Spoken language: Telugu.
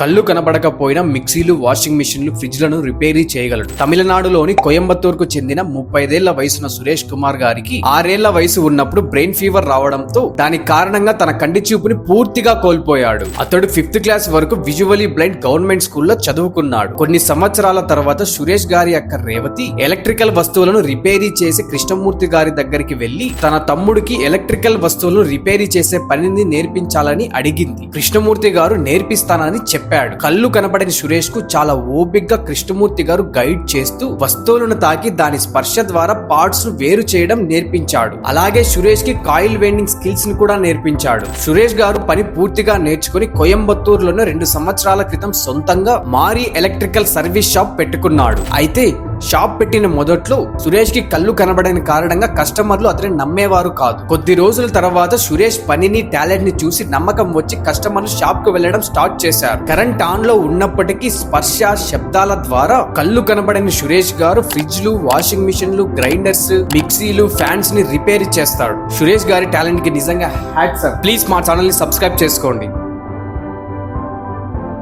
కళ్ళు కనబడకపోయినా మిక్సీలు వాషింగ్ మిషన్లు ఫ్రిడ్జ్లను రిపేరీ చేయగలడు. తమిళనాడులోని కోయంబత్తూర్కు చెందిన ముప్పైదేళ్ళ వయసున్న సురేష్ కుమార్ గారికి ఆరేళ్ళ వయసు ఉన్నప్పుడు బ్రెయిన్ ఫీవర్ రావడంతో దాని కారణంగా తన కంటి చూపుని పూర్తిగా కోల్పోయాడు. అతడు ఫిఫ్త్ క్లాస్ వరకు విజువలీ బ్లైండ్ గవర్నమెంట్ స్కూల్లో చదువుకున్నాడు. కొన్ని సంవత్సరాల తర్వాత సురేష్ గారి యొక్క రేవతి ఎలక్ట్రికల్ వస్తువులను రిపేరీ చేసి కృష్ణమూర్తి గారి దగ్గరికి వెళ్ళి తన తమ్ముడికి ఎలక్ట్రికల్ వస్తువులను రిపేరీ చేసే పనిని నేర్పించాలని అడిగింది. కృష్ణమూర్తి గారు నేర్పిస్తానని చెప్పాడు. కళ్ళు కనపడని సురేష్కు చాలా ఓపిగ్గా కృష్ణమూర్తి గారు గైడ్ చేస్తూ వస్తువులను తాకి దాని స్పర్శ ద్వారా పార్ట్స్ను వేరు చేయడం నేర్పించాడు. అలాగే సురేష్కి కాయిల్ వెండింగ్ స్కిల్స్ని కూడా నేర్పించాడు. సురేష్ గారు పని పూర్తిగా నేర్చుకుని కోయంబత్తూరులోనే రెండు సంవత్సరాల క్రితం సొంతంగా మారి ఎలక్ట్రికల్ సర్వీస్ షాప్ పెట్టుకున్నాడు. అయితే షాప్ పెట్టిన మొదట్లో సురేష్కి కళ్ళు కనబడని కారణంగా కస్టమర్లు అతని నమ్మేవారు కాదు. కొద్ది రోజుల తర్వాత సురేష్ పనిని టాలెంట్ని చూసి నమ్మకం వచ్చి కస్టమర్లు షాప్కు వెళ్ళడం స్టార్ట్ చేశారు. కరెంట్ ఆన్లో ఉన్నప్పటికీ స్పర్శ శబ్దాల ద్వారా కళ్ళు కనబడని సురేష్ గారు ఫ్రిడ్జ్లు వాషింగ్ మిషన్లు గ్రైండర్స్ మిక్సీలు ఫ్యాన్స్ని రిపేర్ చేస్తాడు. సురేష్ గారి టాలెంట్కి నిజంగా హ్యాట్స్ ప్లీజ్ మా ఛానల్ని సబ్స్క్రైబ్ చేసుకోండి.